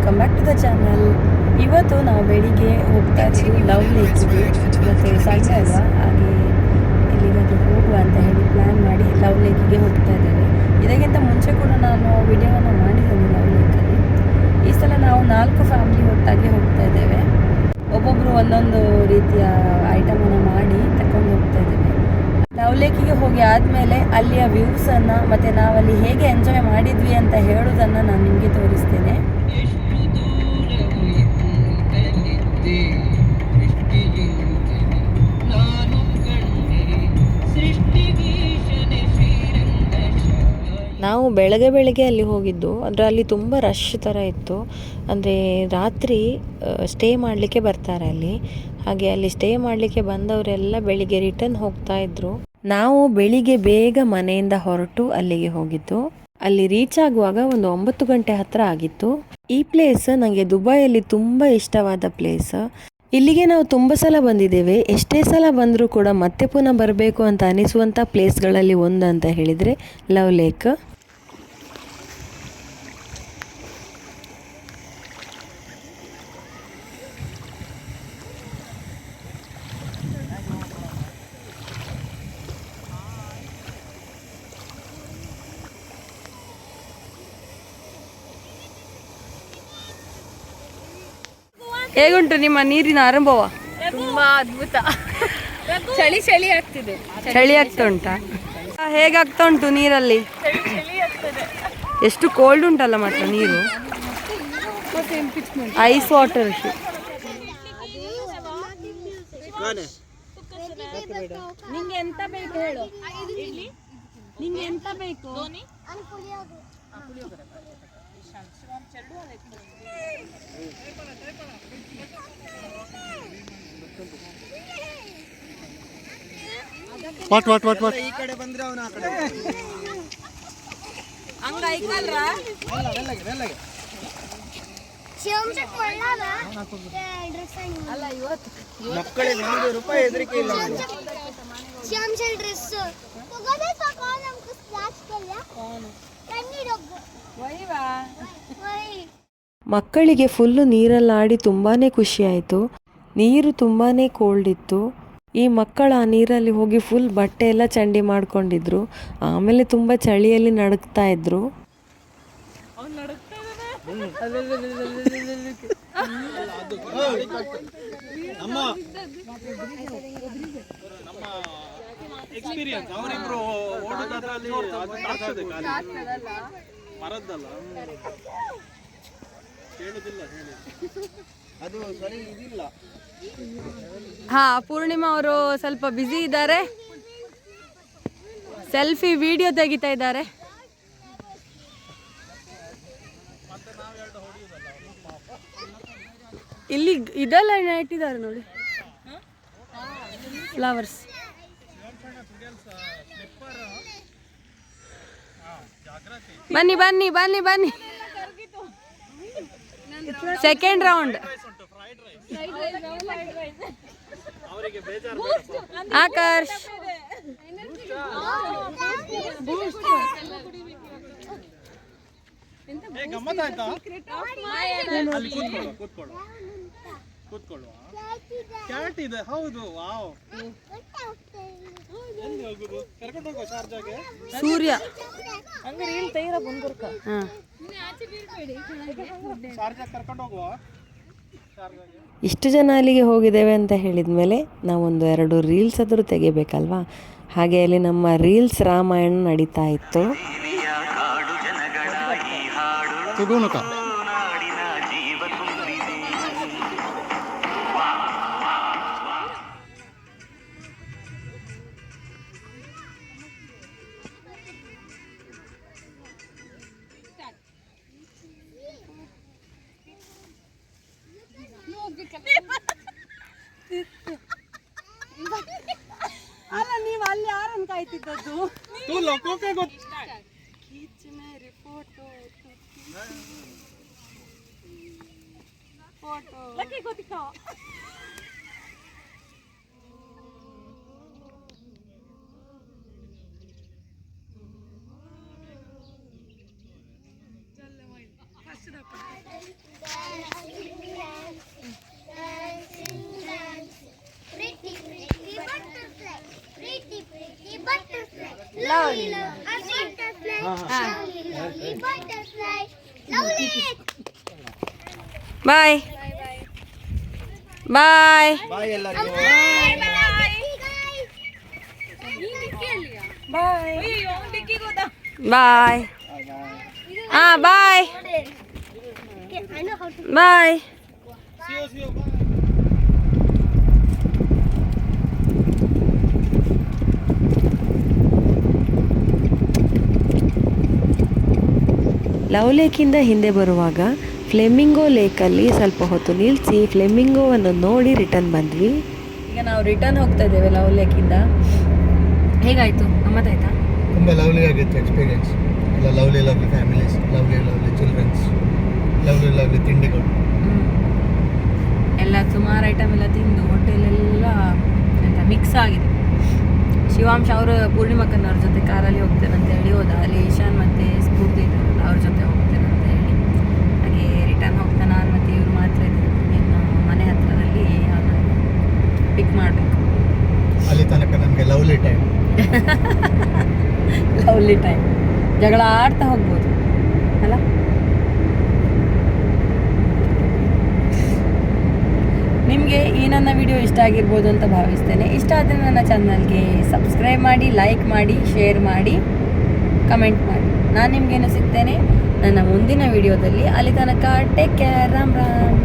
Welcome back to the channel ಇವತ್ತು ನಾವು ಬೆಳಿಗ್ಗೆ ಹೋಗ್ತಾ ಇದ್ದೀವಿ ಲವ್ ಲೇಕ್ಸ್ ಇವತ್ತು ಸಂಡೇ ಅಲ್ವಾ? ಹಾಗೆ ಎಲ್ಲಿಗಾದರೂ ಹೋಗುವ ಅಂತ ಹೇಳಿ ಪ್ಲ್ಯಾನ್ ಮಾಡಿ ಲವ್ ಲೇಕಿಗೆ ಹೋಗ್ತಾ ಇದ್ದೇವೆ. ಇದಕ್ಕಿಂತ ಮುಂಚೆ ಕೂಡ ನಾನು ವಿಡಿಯೋವನ್ನು ಮಾಡಿದ್ದೇನೆ ಲವ್ ಲೇಕಲ್ಲಿ ಈ ಸಲ ನಾವು ನಾಲ್ಕು ಫ್ಯಾಮಿಲಿ ಒಟ್ಟಾಗಿ ಹೋಗ್ತಾ ಇದ್ದೇವೆ. ಒಬ್ಬೊಬ್ಬರು ಒಂದೊಂದು ರೀತಿಯ ಐಟಮನ್ನು ಮಾಡಿ ತಗೊಂಡು ಹೋಗ್ತಾ ಇದ್ದೇವೆ. ಲವ್ ಲೇಕಿಗೆ ಹೋಗಿ ಆದಮೇಲೆ ಅಲ್ಲಿಯ ವ್ಯೂಸನ್ನು ಮತ್ತು ನಾವಲ್ಲಿ ಹೇಗೆ ಎಂಜಾಯ್ ಮಾಡಿದ್ವಿ ಅಂತ ಹೇಳೋದನ್ನು ನಾನು ನಿಮಗೆ ತೋರಿಸ್ತೇನೆ. ಬೆಳಗ್ಗೆ ಬೆಳಗ್ಗೆ ಅಲ್ಲಿ ಹೋಗಿದ್ದು. ಅಂದರೆ ಅಲ್ಲಿ ತುಂಬ ರಶ್ ಥರ ಇತ್ತು. ಅಂದರೆ ರಾತ್ರಿ ಸ್ಟೇ ಮಾಡಲಿಕ್ಕೆ ಬರ್ತಾರೆ ಅಲ್ಲಿ. ಹಾಗೆ ಅಲ್ಲಿ ಸ್ಟೇ ಮಾಡಲಿಕ್ಕೆ ಬಂದವರೆಲ್ಲ ಬೆಳಿಗ್ಗೆ ರಿಟರ್ನ್ ಹೋಗ್ತಾ ಇದ್ರು. ನಾವು ಬೆಳಿಗ್ಗೆ ಬೇಗ ಮನೆಯಿಂದ ಹೊರಟು ಅಲ್ಲಿಗೆ ಹೋಗಿದ್ದು. ಅಲ್ಲಿ ರೀಚ್ ಆಗುವಾಗ ಒಂದು ಒಂಬತ್ತು ಗಂಟೆ ಹತ್ರ ಆಗಿತ್ತು. ಈ ಪ್ಲೇಸ್ ನನಗೆ ದುಬೈಯಲ್ಲಿ ತುಂಬ ಇಷ್ಟವಾದ ಪ್ಲೇಸ್ ಇಲ್ಲಿಗೆ ನಾವು ತುಂಬ ಸಲ ಬಂದಿದ್ದೇವೆ. ಎಷ್ಟೇ ಸಲ ಬಂದರೂ ಕೂಡ ಮತ್ತೆ ಪುನಃ ಬರಬೇಕು ಅಂತ ಅನಿಸುವಂಥ ಪ್ಲೇಸ್ಗಳಲ್ಲಿ ಒಂದು ಅಂತ ಹೇಳಿದರೆ ಲವ್ ಲೇಕ್. ಹೇಗುಂಟು ನಿಮ್ಮ ನೀರಿನ ಆರಂಭವ? ತುಂಬಾ ಅದ್ಭುತ. ಚಳಿ ಚಳಿ ಆಗ್ತಿದೆ. ಚಳಿ ಆಗ್ತಾ ಉಂಟಾ? ಹೇಗಾಗ್ತಾ ಉಂಟು ನೀರಲ್ಲಿ? ಎಷ್ಟು ಕೋಲ್ಡ್ ಉಂಟಲ್ಲ ಮಾತ್ರ ನೀರು? ಐಸ್ ವಾಟರ್ ನಿಂಗೆ ಎಂತ ಬೇಕು ಹೇಳು. ನಿಂಗೆ ಎಂತ ಬೇಕು? ವಾಟ್ ವಾಟ್ ವಾಟ್ ವಾಟ್ ಹಂಗ ಐಕಲ್ರ ಶಿವಂಶಕ್ ಒಳ್ಳಾದ ಡ್ರೆಸ್ ಅಲ್ಲ ಇವತ್ತು ಮಕ್ಕಳಿಗೆ ಒಂದು ರೂಪಾಯಿ ಹೆದರಿಕೆ ಇಲ್ಲ ಶಿವಂಶ ಡ್ರೆಸ್ ತಗೋದೇ ತಗೋ ನಮ್ಗೆ ಸ್ಕ್ರಾಚ್ ಕಲ್ಯಾ ಮಕ್ಕಳಿಗೆ ಫುಲ್ಲು ನೀರಲ್ಲಾಡಿ ತುಂಬಾ ಖುಷಿಯಾಯಿತು. ನೀರು ತುಂಬಾ ಕೋಲ್ಡ್ ಇತ್ತು. ಈ ಮಕ್ಕಳು ಆ ನೀರಲ್ಲಿ ಹೋಗಿ ಫುಲ್ ಬಟ್ಟೆ ಎಲ್ಲ ಚಂಡಿ ಮಾಡ್ಕೊಂಡಿದ್ರು. ಆಮೇಲೆ ತುಂಬ ಚಳಿಯಲ್ಲಿ ನಡಕ್ತಾ ಇದ್ರು. ಎಕ್ಸ್ಪೀರಿಯನ್ಸ್ ಅವರಿಬ್ರು ಓಡೋದ್ರಲ್ಲಿ ತಾಗ್ತದೆ ಕಾಲಿಗೆ. ಮರದ್ದಲ್ಲ. ಕೇಳುದಿಲ್ಲ ಹೇಳಿ. ಅದು ಸರಿ ಇದಿಲ್ಲ. ಹಾ ಪೂರ್ಣಿಮಾ ಅವರು ಸ್ವಲ್ಪ ಬ್ಯುಸಿ ಇದ್ದಾರೆ. ಸೆಲ್ಫಿ ವಿಡಿಯೋ ತೆಗಿತಾ ಇದ್ದಾರೆ. ಇಲ್ಲಿ ಇದೆಲ್ಲ ಇಟ್ಟಿದ್ದಾರೆ ನೋಡಿ. ಫ್ಲವರ್ಸ್ ಬನ್ನಿ ಬನ್ನಿ ಬನ್ನಿ ಬನ್ನಿ. ಸೆಕೆಂಡ್ ರೌಂಡ್ ಆಕರ್ಷ್ ಗಮ್ಮತ್ತಾಯ್ತಾ ಕೂತ್ಕೊಳ್ಳುವ? ಕ್ಯಾರೆಟ್ ಕ್ಯಾಟ್ ಇದೆ ಹೌದು ವಾವ್. ಎಲ್ಲಿ ಹೋಗುದು ಕರ್ಕೊಂಡು ಹೋಗುವ ಶಾರ್ಜಾಗೆ ಸೂರ್ಯ. ಹಂಗಾರೆ ಇಲ್ಲಿ ತೈರ ಬಂದ್ಕೊರ್ಕ ಹಾ. ಶಾರ್ಜಾ ಕರ್ಕೊಂಡು ಹೋಗುವ? ಶಾರ್ಜಾಗೆ ಇಷ್ಟು ಜನ ಅಲ್ಲಿಗೆ ಹೋಗಿದ್ದೇವೆ ಅಂತ ಹೇಳಿದ ಮೇಲೆ ನಾವೊಂದು ಎರಡು ರೀಲ್ಸ್ ಆದರೂ ತೆಗಿಬೇಕಲ್ವಾ? ಹಾಗೆ ಅಲ್ಲಿ ನಮ್ಮ ರೀಲ್ಸ್ ರಾಮಾಯಣ ನಡೀತಾ ಇತ್ತು. ಯಾರನ್ನು ಕಾಯ್ತಿದ್ದದ್ದು ತೂ ಲೋಕೋಕೆ ಗೊತ್ತು lucky ಗೊತ್ತಿಕ್ಕ Lovely. A bye Ah. Lovely Bye. Bye. Bye. Bye. Bye. Bye. Ah, bye. Bye. See you, see you. Love ಲೇಕಿಂದ ಹಿಂದೆ ಬರುವಾಗ ಫ್ಲೆಮಿಂಗೋ ಲೇಕಲ್ಲಿ ಸ್ವಲ್ಪ ಹೊತ್ತು ನಿಲ್ಲಿಸಿ ಫ್ಲೆಮಿಂಗೋವನ್ನು ನೋಡಿ ರಿಟರ್ನ್ ಬಂದ್ವಿ. ಈಗ ನಾವು ರಿಟರ್ನ್ ಹೋಗ್ತಾ ಇದ್ದೇವೆ ಲವ್ ಲೇಕಿಂದ ಹೇಗಾಯಿತು? ಗಮ್ಮತ್ತಾಯ್ತಾ? ತುಂಬ ಲವ್ಲಿ ಆಗಿತ್ತು ಎಕ್ಸ್ಪೀರಿಯನ್ಸ್. ಎಲ್ಲ lovely lovely families lovely lovely childrens lovely lovely ತಿಂಡಿಗಳು. ಎಲ್ಲ ಸುಮಾರು ಐಟಮ್ ಎಲ್ಲ ತಿಂದು ಹೋಟೆಲೆಲ್ಲ ಎಂತ ಮಿಕ್ಸ್ ಆಗಿದೆ. ಶಿವಾಂಶ ಅವರು ಪೂರ್ಣಿಮಕ್ಕನವ್ರ ಜೊತೆ ಕಾರಲ್ಲಿ ಹೋಗ್ತೇನೆ ಅಂತ ಹೇಳಿ ಹೋದ. ಅಲ್ಲಿ ಈಶಾನ್ ಮತ್ತು ಸ್ಫೂರ್ತಿ ಇದ್ದಾರಲ್ಲ ಅವ್ರ ಜೊತೆ ಹೋಗ್ತೇನೆ ಅಂತ ಹೇಳಿ. ಹಾಗೆ ರಿಟರ್ನ್ ಹೋಗ್ತಾ ನಾನು ಮತ್ತು ಇವರು ಮಾತ್ರ ಇದ್ದರು. ಇನ್ನು ಮನೆ ಹತ್ರದಲ್ಲಿ ಪಿಕ್ ಮಾಡಬೇಕು. ಅಲ್ಲಿ ತನಕ ನಮಗೆ ಲವ್ಲಿ ಟೈಮ್ ಲವ್ಲಿ ಟೈಮ್ ಜಗಳ ಆಡ್ತಾ ಹೋಗ್ಬೋದು ಅಲ್ಲ ನಿಮಗೆ ಈ ನನ್ನ ವಿಡಿಯೋ ಇಷ್ಟ ಆಗಿರ್ಬೋದು ಅಂತ ಭಾವಿಸ್ತೇನೆ. ಇಷ್ಟ ಆದರೆ ನನ್ನ ಚಾನಲ್ಗೆ ಸಬ್ಸ್ಕ್ರೈಬ್ ಮಾಡಿ ಲೈಕ್ ಮಾಡಿ ಶೇರ್ ಮಾಡಿ ಕಮೆಂಟ್ ಮಾಡಿ. ನಾನು ನಿಮಗೇನು ಸಿಗ್ತೇನೆ ನನ್ನ ಮುಂದಿನ ವಿಡಿಯೋದಲ್ಲಿ ಅಲ್ಲಿ ತನಕ ಟೇಕ್ ಕೇರ್ ರಾಮ್ ರಾಮ್.